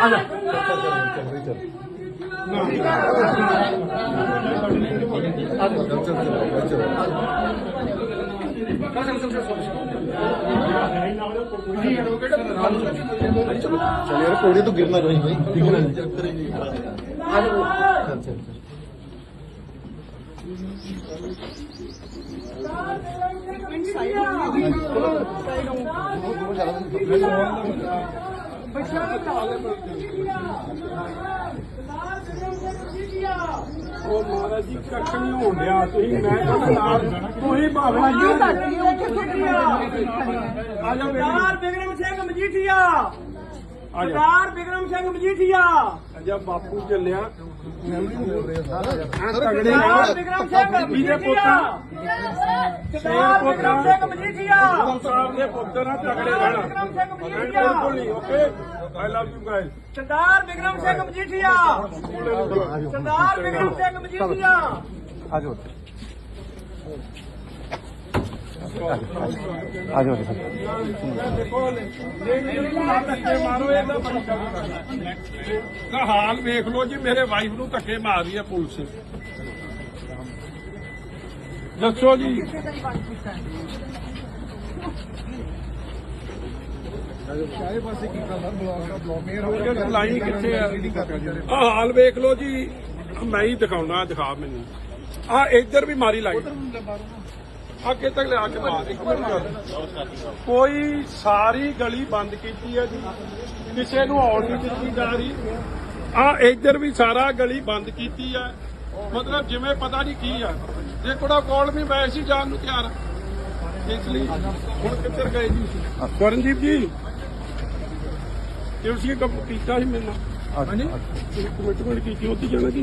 ਆ ਜਾ ਚੱਲ ਯਾਰ ਕੋੜੇ ਤੋਂ ਗਿਰਨਾ ਨਹੀਂ ਭਾਈ ਡਿੱਗਣਾ ਨਹੀਂ ਚੱਲ ਚੱਲ ਉਹ ਮਹਾਰਾਜ ਜੀ ਕੱਖ ਨਹੀਂ ਹੋਣ ਡਿਆ। ਤੁਸੀਂ ਮੈਂ ਕਹਿੰਦਾ ਨਾਲ ਤੁਸੀਂ ਭਾਵੇਂ ਆ। ਜਾਓ ਸਰਦਾਰ ਬਿਕਰਮ ਸਿੰਘ ਮਜੀਠੀਆ। ਆ ਜਾ ਸਰਦਾਰ ਬਿਕਰਮ ਸਿੰਘ ਮਜੀਠੀਆ। ਅਜਾ ਬਾਪੂ ਚੱਲਿਆ। ਆ ਸਰਦਾਰ ਤਗੜੇ ਨਾਲ ਬਿਕਰਮ ਸਿੰਘ ਵੀਰੇ ਮਜੀਠੀਆ। ਸਰਦਾਰ ਬਿਕਰਮ ਸਿੰਘ ਮਜੀਠੀਆ। ਸਾਹਿਬ ਦੇ ਪੁੱਤਰ ਆ ਤਗੜੇ ਰਹਿਣਾ। ਬਿਕਰਮ ਸਿੰਘ ਮਜੀਠੀਆ। ਬਿਲਕੁਲ ਨਹੀਂ okay I love you guys Sardar Bikram Singh Majithia. Sardar Bikram Singh Majithia. ਆ ਜਾਓ। ਆ ਜਾਓ ਮਾਰੋ ਦਾ ਹਾਲ ਵੇਖ ਲਓ ਜੀ, ਮੇਰੇ ਵਾਈਫ ਨੂੰ ਧੱਕੇ ਮਾਰ ਰਹੀ ਹੈ ਪੁਲਿਸ। ਦੱਸੋ ਜੀ। ਲਾਈਨ ਕਿੱਥੇ ਆ? ਆ ਹਾਲ ਵੇਖ ਲਓ ਜੀ, ਮੈਂ ਹੀ ਦਿਖਾਉਣਾ, ਦਿਖਾ ਮੈਨੂੰ। ਆ ਇੱਧਰ ਵੀ ਮਾਰੀ ਲਾਈ ਅੱਗੇ ਤੱਕ ਲਿਆ ਕੇ ਮਾਰ ਇੱਕ ਮਿੰਟ ਕਰ ਕੋਈ ਸਾਰੀ ਗਲੀ ਬੰਦ ਕੀਤੀ ਹੈ ਜੀ। ਕਿਸੇ ਨੂੰ ਆਉਣ ਨਹੀਂ ਦਿੱਤੀ ਜਾ ਰਹੀ। ਆ ਇੱਧਰ ਵੀ ਸਾਰਾ ਗਲੀ ਬੰਦ ਕੀਤੀ ਹੈ। ਮਤਲਬ ਜਿਵੇਂ ਪਤਾ ਨਹੀਂ ਕੀ ਆ। ਜੇ ਕੋੜਾ ਕੋਲ ਵੀ ਮੈਂ ਸੀ ਜਾਣ ਨੂੰ ਤਿਆਰ। ਹਾਂ। ਇਸ ਲਈ ਹੁਣ ਕਿੱਧਰ ਗਏ ਜੀ? ਕਰਨਜੀਤ ਜੀ ਤੁਸੀਂ ਕੰਮ ਕੀਤਾ ਸੀ ਮੇਰੇ ਨਾਲ। ਹਾਂਜੀ ਕਮਿਟਮੈਂਟ ਕੀਤੀ ਉੱਥੇ ਜਾਣਾ ਕੀ?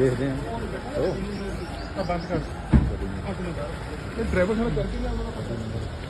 ਦੇਖਦੇ ਹਾਂ ਉਹ ਬੰਦ ਕਰ। ਇਹ ਡਰਾਈਵਰ ਨਾਲ ਕਰਕੇ ਲਿਆ ਪਤਾ ਉਹ